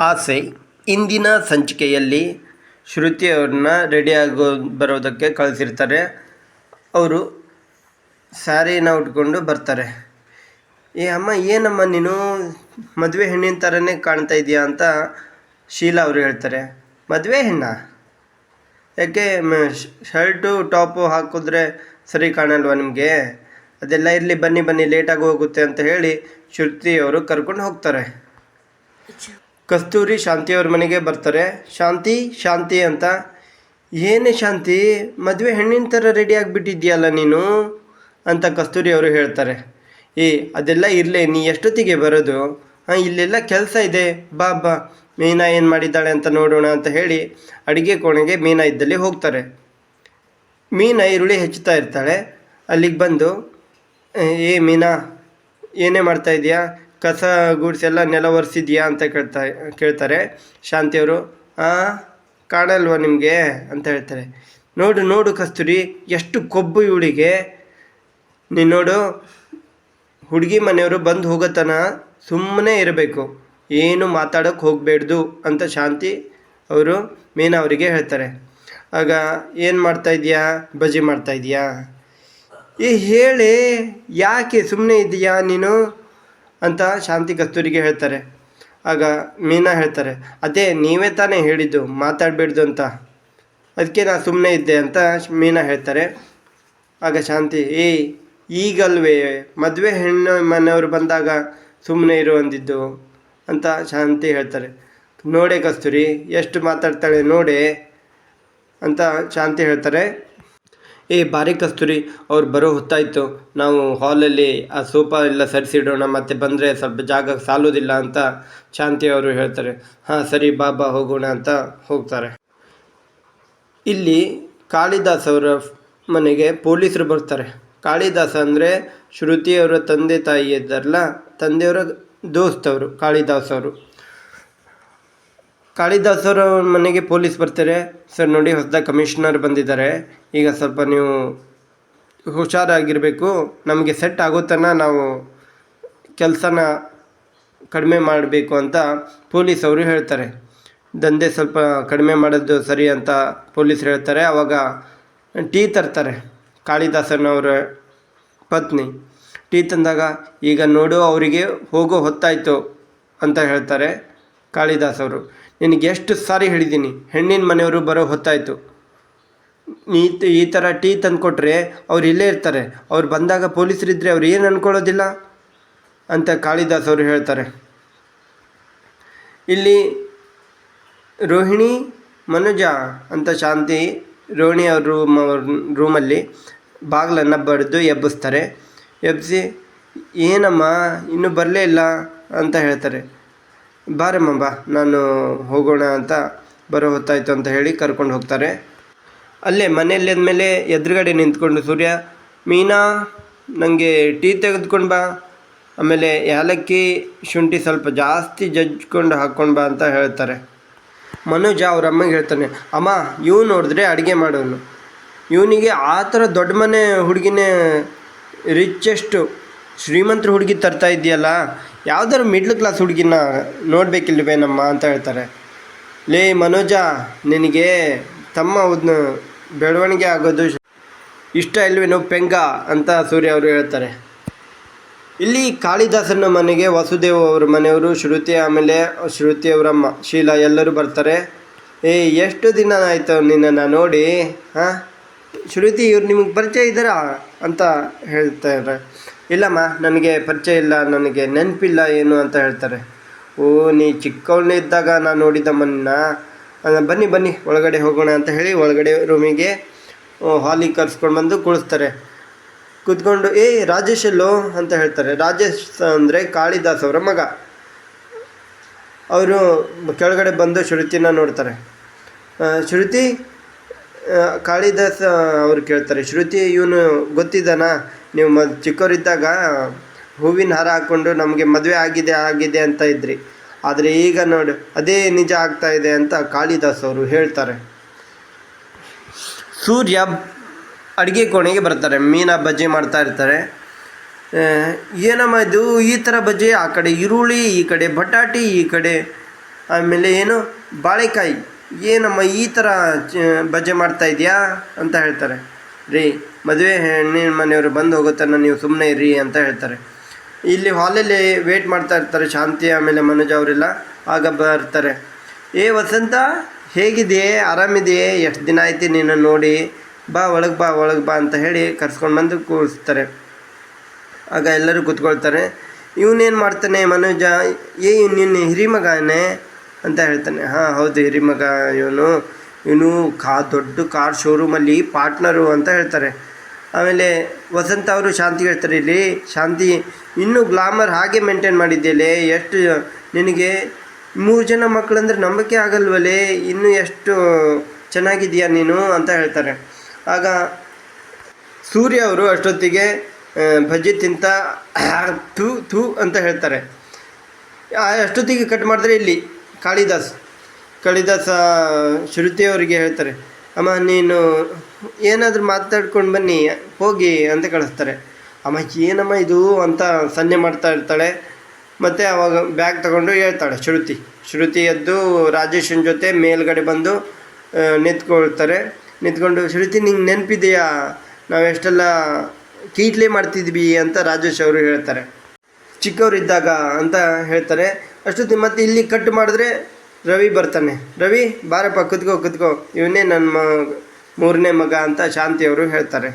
ಆಸೆ ಇಂದಿನ ಸಂಚಿಕೆಯಲ್ಲಿ ಶ್ರುತಿಯವ್ರನ್ನ ರೆಡಿಯಾಗೋ ಬರೋದಕ್ಕೆ ಕಳಿಸಿರ್ತಾರೆ. ಅವರು ಸ್ಯಾರಿನ ಉಟ್ಕೊಂಡು ಬರ್ತಾರೆ. ಏ ಅಮ್ಮ, ಏನಮ್ಮ ನೀನು? ಮದುವೆ ಹೆಣ್ಣಿನ ಥರನೇ ಕಾಣ್ತಾ ಇದೆಯಾ ಅಂತ ಶೀಲಾ ಅವರು ಹೇಳ್ತಾರೆ. ಮದುವೆ ಹೆಣ್ಣ? ಯಾಕೆ ಶರ್ಟು, ಟಾಪು ಹಾಕಿದ್ರೆ ಸರಿ ಕಾಣಲ್ವಾ ನಿಮಗೆ? ಅದೆಲ್ಲ ಇರಲಿ, ಬನ್ನಿ ಬನ್ನಿ ಲೇಟಾಗಿ ಹೋಗುತ್ತೆ ಅಂತ ಹೇಳಿ ಶ್ರುತಿಯವರು ಕರ್ಕೊಂಡು ಹೋಗ್ತಾರೆ. ಕಸ್ತೂರಿ ಶಾಂತಿಯವ್ರ ಮನೆಗೆ ಬರ್ತಾರೆ. ಶಾಂತಿ ಶಾಂತಿ ಅಂತ. ಏನೇ ಶಾಂತಿ, ಮದುವೆ ಹೆಣ್ಣಿನ ಥರ ರೆಡಿ ಆಗಿಬಿಟ್ಟಿದ್ಯಲ್ಲ ನೀನು? ಅಂತ ಕಸ್ತೂರಿ ಅವರು ಹೇಳ್ತಾರೆ. ಏ, ಅದೆಲ್ಲ ಇರಲಿ, ನೀ ಎಷ್ಟೊತ್ತಿಗೆ ಬರೋದು? ಹಾಂ, ಇಲ್ಲೆಲ್ಲ ಕೆಲಸ ಇದೆ. ಬಾ ಬಾ. ಮೀನಾ ಏನು ಮಾಡಿದ್ದಾಳೆ ಅಂತ ನೋಡೋಣ ಅಂತ ಹೇಳಿ ಅಡುಗೆ ಕೋಣೆಗೆ ಮೀನಾ ಇದ್ದಲ್ಲಿ ಹೋಗ್ತಾರೆ. ಮೀನಾ ಈರುಳ್ಳಿ ಹೆಚ್ಚುತ್ತಾ ಇರ್ತಾಳೆ. ಅಲ್ಲಿಗೆ ಬಂದು, ಏ, ಮೀನಾ, ಏನೇ ಮಾಡ್ತಾ ಇದೀಯಾ? ಕಸ ಗುಡ್ಸೆಲ್ಲ ನೆಲ ಒರೆಸಿದ್ಯಾ ಅಂತ ಕೇಳ್ತಾ, ಕೇಳ್ತಾರೆ. ಶಾಂತಿಯವರು ಕಾಣಲ್ವಾ ನಿಮಗೆ? ಅಂತ ಹೇಳ್ತಾರೆ. ನೋಡು ನೋಡು ಕಸ್ತೂರಿ, ಎಷ್ಟು ಕೊಬ್ಬು ಇವಳಿಗೆ. ನೀನು ನೋಡು, ಹುಡುಗಿ ಮನೆಯವರು ಬಂದು ಹೋಗೋತನ ಸುಮ್ಮನೆ ಇರಬೇಕು. ಏನು ಮಾತಾಡೋಕ್ಕೆ ಹೋಗಬೇಡ್ದು ಅಂತ ಶಾಂತಿ ಅವರು ಮೀನಾ ಅವರಿಗೆ ಹೇಳ್ತಾರೆ. ಆಗ ಏನು ಮಾಡ್ತಾ ಇದೆಯಾ? ಬಜಿ ಮಾಡ್ತಾ ಇದೆಯಾ? ಏ ಹೇಳಿ, ಯಾಕೆ ಸುಮ್ಮನೆ ಇದೆಯಾ ನೀನು? ಅಂತ ಶಾಂತಿ ಕಸ್ತೂರಿಗೆ ಹೇಳ್ತಾರೆ. ಆಗ ಮೀನಾ ಹೇಳ್ತಾರೆ, ಅದೇ ನೀವೇ ತಾನೇ ಹೇಳಿದ್ದು, ಮಾತಾಡಬೇಡ್ದು ಅಂತ. ಅದಕ್ಕೆ ನಾನು ಸುಮ್ಮನೆ ಇದ್ದೆ ಅಂತ ಮೀನಾ ಹೇಳ್ತಾರೆ. ಆಗ ಶಾಂತಿ ಏಯ್ ಈಗಲ್ವೇ, ಮದುವೆ ಹೆಣ್ಣು ಮನೆಯವರು ಬಂದಾಗ ಸುಮ್ಮನೆ ಇರು ಅಂದಿದ್ದು ಅಂತ ಶಾಂತಿ ಹೇಳ್ತಾರೆ. ನೋಡೆ ಕಸ್ತೂರಿ, ಎಷ್ಟು ಮಾತಾಡ್ತಾಳೆ ನೋಡೆ ಅಂತ ಶಾಂತಿ ಹೇಳ್ತಾರೆ. ಏ ಬಾರಿ ಕಸ್ತೂರಿ ಅವ್ರು ಬರೋ ಹೊತ್ತಾಯಿತು. ನಾವು ಹಾಲಲ್ಲಿ ಆ ಸೋಫಾ ಎಲ್ಲ ಸರಿಸಿಡೋಣ, ಮತ್ತೆ ಬಂದರೆ ಸ್ವಲ್ಪ ಜಾಗ ಸಾಲೋದಿಲ್ಲ ಅಂತ ಶಾಂತಿ ಅವರು ಹೇಳ್ತಾರೆ. ಹಾಂ, ಸರಿ ಬಾಬಾ, ಹೋಗೋಣ ಅಂತ ಹೋಗ್ತಾರೆ. ಇಲ್ಲಿ ಕಾಳಿದಾಸ್ ಅವರ ಮನೆಗೆ ಪೊಲೀಸರು ಬರ್ತಾರೆ. ಕಾಳಿದಾಸ ಅಂದರೆ ಶ್ರುತಿಯವರ ತಂದೆ ತಾಯಿ ಇದ್ದಾರಲ್ಲ, ತಂದೆಯವರ ದೋಸ್ತವರು ಕಾಳಿದಾಸ್ ಅವರು. ಕಾಳಿದಾಸ್ ಅವರ ಮನೆಗೆ ಪೊಲೀಸ್ ಬರ್ತಾರೆ. ಸರ್ ನೋಡಿ ಹೊಸದಾಗಿ ಕಮಿಷನರ್ ಬಂದಿದ್ದಾರೆ. ಈಗ ಸ್ವಲ್ಪ ನೀವು ಹುಷಾರಾಗಿರಬೇಕು. ನಮಗೆ ಸೆಟ್ ಆಗೋ ತನಕ ನಾವು ಕೆಲಸನ ಕಡಿಮೆ ಮಾಡಬೇಕು ಅಂತ ಪೊಲೀಸ್ ಅವರು ಹೇಳ್ತಾರೆ. ದಂಧೆ ಸ್ವಲ್ಪ ಕಡಿಮೆ ಮಾಡೋದು ಸರಿ ಅಂತ ಪೊಲೀಸರು ಹೇಳ್ತಾರೆ. ಆವಾಗ ಟೀ ತರ್ತಾರೆ ಕಾಳಿದಾಸನವರ ಪತ್ನಿ. ಟೀ ತಂದಾಗ ಈಗ ನೋಡು ಅವರಿಗೆ ಹೋಗೋ ಹೊತ್ತಾಯಿತು ಅಂತ ಹೇಳ್ತಾರೆ ಕಾಳಿದಾಸ್ ಅವರು ನಿನಗೆ ಎಷ್ಟು ಸಾರಿ ಹೇಳಿದ್ದೀನಿ, ಹೆಣ್ಣಿನ ಮನೆಯವರು ಬರೋ ಹೊತ್ತಾಯಿತು. ನೀ ಈ ಥರ ಟೀ ತಂದುಕೊಟ್ರೆ ಅವ್ರು ಇಲ್ಲೇ ಇರ್ತಾರೆ, ಅವ್ರು ಬಂದಾಗ ಪೊಲೀಸರಿದ್ದರೆ ಅವ್ರು ಏನು ಅಂದ್ಕೊಳ್ಳೋದಿಲ್ಲ ಅಂತ ಕಾಳಿದಾಸ್ ಅವರು ಹೇಳ್ತಾರೆ. ಇಲ್ಲಿ ರೋಹಿಣಿ, ಮನುಜ ಅಂತ ಶಾಂತಿ, ರೋಹಿಣಿ ಅವ್ರ ರೂಮ್ ಅವ್ರ ರೂಮಲ್ಲಿ ಬಾಗಿಲನ್ನು ಬಡಿದು ಎಬ್ಬಿಸ್ತಾರೆ. ಎಬ್ಬಿಸಿ, ಏನಮ್ಮ, ಇನ್ನೂ ಬರಲೇ ಇಲ್ಲ? ಅಂತ ಹೇಳ್ತಾರೆ. ಬಾರಮ್ಮ ಬಾ ನಾನು ಹೋಗೋಣ ಅಂತ ಬರೋ ಹೊತ್ತಾಯಿತು ಅಂತ ಹೇಳಿ ಕರ್ಕೊಂಡು ಹೋಗ್ತಾರೆ. ಅಲ್ಲೇ ಮನೆಯಲ್ಲಿ ಅಂದಮೇಲೆ ಎದುರುಗಡೆ ನಿಂತ್ಕೊಂಡು ಸೂರ್ಯ, ಮೀನಾ ನನಗೆ ಟೀ ತೆಗೆದುಕೊಂಡು ಬಾ. ಆಮೇಲೆ ಏಲಕ್ಕಿ ಶುಂಠಿ ಸ್ವಲ್ಪ ಜಾಸ್ತಿ ಜಜ್ಕೊಂಡು ಹಾಕ್ಕೊಂಡು ಬಾ ಅಂತ ಹೇಳ್ತಾರೆ. ಮನೋಜ ಅವ್ರ ಅಮ್ಮಗೆ ಹೇಳ್ತಾನೆ, ಅಮ್ಮ ಇವು ನೋಡಿದ್ರೆ ಅಡುಗೆ ಮಾಡೋನು. ಇವನಿಗೆ ಆ ಥರ ದೊಡ್ಡ ಮನೆ ಹುಡುಗಿನೇ ರಿಚೆಸ್ಟು ಶ್ರೀಮಂತರ ಹುಡುಗಿ ತರ್ತಾ ಇದೆಯಲ್ಲ? ಯಾವ್ದಾರು ಮಿಡ್ಲ್ ಕ್ಲಾಸ್ ಹುಡುಗಿನ ನೋಡಬೇಕಿಲ್ವೇನಮ್ಮ ಅಂತ ಹೇಳ್ತಾರೆ. ಲೇ ಮನೋಜ, ನಿನಗೆ ತಮ್ಮ ಉದ್ನ ಬೆಳವಣಿಗೆ ಆಗೋದು ಇಷ್ಟ ಇಲ್ವೇನೋ ಪೆಂಗ ಅಂತ ಸೂರ್ಯ ಅವರು ಹೇಳ್ತಾರೆ. ಇಲ್ಲಿ ಕಾಳಿದಾಸನ ಮನೆಗೆ ವಸುದೇವ್ ಅವ್ರ ಮನೆಯವರು, ಶ್ರುತಿ ಆಮೇಲೆ ಶ್ರುತಿ ಅವರಮ್ಮ, ಶೀಲಾ ಎಲ್ಲರೂ ಬರ್ತಾರೆ. ಏ, ಎಷ್ಟು ದಿನ ಆಯಿತು ನಿನ್ನನ್ನು ನೋಡಿ, ಹಾಂ? ಶ್ರುತಿ ಇವ್ರು ನಿಮಗೆ ಪರಿಚಯ ಇದ್ದಾರಾ ಅಂತ ಹೇಳ್ತಾರೆ. ಇಲ್ಲಮ್ಮ, ನನಗೆ ಪರಿಚಯ ಇಲ್ಲ, ನನಗೆ ನೆನಪಿಲ್ಲ ಏನು ಅಂತ ಹೇಳ್ತಾರೆ. ಓ, ನೀ ಚಿಕ್ಕವನಿದ್ದಾಗ ನಾನು ನೋಡಿದ್ದಮ್ಮನ್ನ ಬನ್ನಿ ಬನ್ನಿ, ಒಳಗಡೆ ಹೋಗೋಣ ಅಂತ ಹೇಳಿ ಒಳಗಡೆ ರೂಮಿಗೆ ಹಾಲಿಗೆ ಕರ್ಸ್ಕೊಂಡು ಬಂದು ಕುಳಿಸ್ತಾರೆ. ಕೂತ್ಕೊಂಡು, ಏ, ರಾಜೇಶ್ ಎಲ್ಲೋ? ಅಂತ ಹೇಳ್ತಾರೆ. ರಾಜೇಶ್ ಅಂದರೆ ಕಾಳಿದಾಸ್ ಅವರ ಮಗ. ಅವರು ಕೆಳಗಡೆ ಬಂದು ಶ್ರುತಿನ ನೋಡ್ತಾರೆ. ಶ್ರುತಿ ಕಾಳಿದಾಸ್ ಅವ್ರು ಕೇಳ್ತಾರೆ. ಶ್ರುತಿ ಇವನು ಗೊತ್ತಿದ್ದಾನ? ನೀವು ಮ, ಚಿಕ್ಕವರಿದ್ದಾಗ ಹೂವಿನ ಹಾರ ಹಾಕ್ಕೊಂಡು ನಮಗೆ ಮದುವೆ ಆಗಿದೆ ಆಗಿದೆ ಅಂತ ಇದ್ರಿ. ಆದರೆ ಈಗ ನೋಡಿ, ಅದೇ ನಿಜ ಆಗ್ತಾ ಇದೆ ಅಂತ ಕಾಳಿದಾಸ್ ಅವರು ಹೇಳ್ತಾರೆ. ಸೂರ್ಯ ಅಡುಗೆ ಕೋಣೆಗೆ ಬರ್ತಾರೆ, ಮೀನ ಬಜ್ಜಿ ಮಾಡ್ತಾ ಇರ್ತಾರೆ. ಏನಮ್ಮ ಇದು? ಈ ಥರ ಬಜ್ಜಿ ಆ ಕಡೆ ಈರುಳ್ಳಿ, ಈ ಕಡೆ ಬಟಾಟಿ, ಈ ಕಡೆ ಆಮೇಲೆ ಏನು? ಬಾಳೆಕಾಯಿ. ಏನಮ್ಮ ಈ ಥರ ಬಜ್ಜಿ ಮಾಡ್ತಾ ಇದೆಯಾ ಅಂತ ಹೇಳ್ತಾರೆ. ರೀ, ಮದುವೆ ಹೆಣ್ಣಿನ ಮನೆಯವರು ಬಂದು ಹೋಗುತ್ತಾನ ನೀವು ಸುಮ್ಮನೆ ಇರಿ ಅಂತ ಹೇಳ್ತಾರೆ. ಇಲ್ಲಿ ಹಾಲಲ್ಲಿ ವೇಟ್ ಮಾಡ್ತಾ ಇರ್ತಾರೆ ಶಾಂತಿ, ಆಮೇಲೆ ಮನೋಜ ಅವರೆಲ್ಲ ಆಗ ಬರ್ತಾರೆ. ಏ ವಸಂತ, ಹೇಗಿದೆಯೇ, ಆರಾಮಿದೆಯೇ, ಎಷ್ಟು ದಿನ ಆಯ್ತು ನೀನು ನೋಡಿ? ಬಾ, ಒಳಗೆ ಬಾ ಒಳಗೆ ಬಾ ಅಂತ ಹೇಳಿ ಕರ್ಸ್ಕೊಂಡು ಬಂದು ಕೂರಿಸ್ತಾರೆ. ಆಗ ಎಲ್ಲರೂ ಕೂತ್ಕೊಳ್ತಾರೆ. ಇವನೇನು ಮಾಡ್ತಾನೆ ಮನೋಜ? ಏ, ನಿನ್ನ ಹಿರಿಮಗನೇ ಅಂತ ಹೇಳ್ತಾನೆ. ಹಾಂ, ಹೌದು, ಹಿರಿಮಗ ಇವನು. ಇವನು ಕಾ ದೊಡ್ಡ ಕಾರ್ ಶೋರೂಮಲ್ಲಿ ಪಾರ್ಟ್ನರು ಅಂತ ಹೇಳ್ತಾರೆ. ಆಮೇಲೆ ವಸಂತ ಅವರು ಶಾಂತಿ ಹೇಳ್ತಾರೆ ಇಲ್ಲಿ, ಶಾಂತಿ, ಇನ್ನೂ ಗ್ಲಾಮರ್ ಹಾಗೆ ಮೇಂಟೈನ್ ಮಾಡಿದ್ದೇಲೆ? ಎಷ್ಟು, ನಿನಗೆ ಮೂರು ಜನ ಮಕ್ಕಳಂದ್ರೆ ನಂಬಿಕೆ ಆಗಲ್ವಲೇ? ಇನ್ನೂ ಎಷ್ಟು ಚೆನ್ನಾಗಿದೆಯಾ ನೀನು? ಅಂತ ಹೇಳ್ತಾರೆ. ಆಗ ಸೂರ್ಯ ಅವರು ಅಷ್ಟೊತ್ತಿಗೆ ಭಜ್ಜಿ ತಿಂತ, ಥೂ ಥೂ ಅಂತ ಹೇಳ್ತಾರೆ. ಅಷ್ಟೊತ್ತಿಗೆ ಕಟ್ ಮಾಡಿದ್ರೆ ಇಲ್ಲಿ ಕಾಳಿದಾಸ್ ಕಾಳಿದಾಸ ಶ್ರುತಿಯವರಿಗೆ ಹೇಳ್ತಾರೆ, ಅಮ್ಮ, ನೀನು ಏನಾದರೂ ಮಾತಾಡ್ಕೊಂಡು ಬನ್ನಿ, ಹೋಗಿ ಅಂತ ಕಳಿಸ್ತಾರೆ. ಅಮ್ಮ, ಏನಮ್ಮ ಇದು? ಅಂತ ಸನ್ನೆ ಮಾಡ್ತಾ ಇರ್ತಾಳೆ. ಮತ್ತು ಅವಾಗ ಬ್ಯಾಗ್ ತಗೊಂಡು ಹೇಳ್ತಾಳೆ ಶ್ರುತಿ. ಶ್ರುತಿ ಎದ್ದು ರಾಜೇಶನ ಜೊತೆ ಮೇಲ್ಗಡೆ ಬಂದು ನಿಂತ್ಕೊಳ್ತಾರೆ. ನಿಂತ್ಕೊಂಡು, ಶ್ರುತಿ, ನಿಂಗೆ ನೆನಪಿದೆಯಾ? ನಾವು ಎಷ್ಟೆಲ್ಲ ಕೀಟ್ಲೆ ಮಾಡ್ತಿದ್ವಿ ಅಂತ ರಾಜೇಶ್ ಅವರು ಹೇಳ್ತಾರೆ. ಚಿಕ್ಕವರಿದ್ದಾಗ ಅಂತ ಹೇಳ್ತಾರೆ. ಅಷ್ಟೊತ್ತಿ ಮತ್ತೆ ಇಲ್ಲಿ ಕಟ್ ಮಾಡಿದ್ರೆ ರವಿ ಬರ್ತಾನೆ. ರವಿ ಬಾರಪ್ಪ ಕುತ್ಕೋ ಕುತ್ಕೋ. ಇವನೇ ನನ್ನ ಮ ಮೂರನೇ ಮಗ ಅಂತ ಶಾಂತಿಯವರು ಹೇಳ್ತಾರೆ.